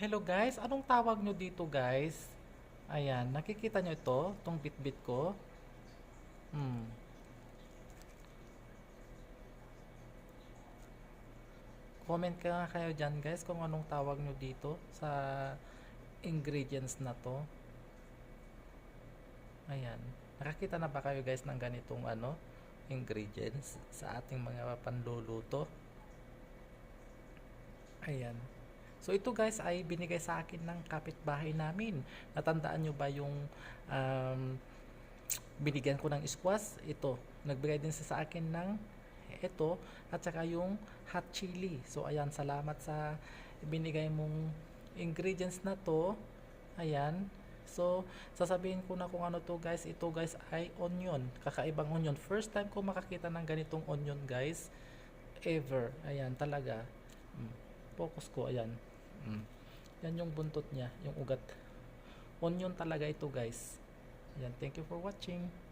Hello guys, anong tawag nyo dito guys? Ayan, nakikita nyo ito, tong bit-bit ko? Hmm. Comment ka nga kayo dyan guys kung anong tawag nyo dito sa ingredients na to. Ayan. Nakakita na ba kayo guys ng ganitong ano ingredients sa ating mga panluluto? Ayan. So ito guys ay binigay sa akin ng kapitbahay namin. Natandaan nyo ba yung um, binigyan ko ng squash? Ito. Nagbigay din sa akin ng ito at saka yung hot chili. So ayan, salamat sa binigay mong ingredients na to. Ayan. So, sasabihin ko na kung ano to guys. Ito guys ay onion. Kakaibang onion. First time ko makakita ng ganitong onion guys. Ever. Ayan, talaga. Mm. Focus ko, ayan. Mm. Yan yung buntot niya, yung ugat. Onion talaga ito guys. Ayan, thank you for watching.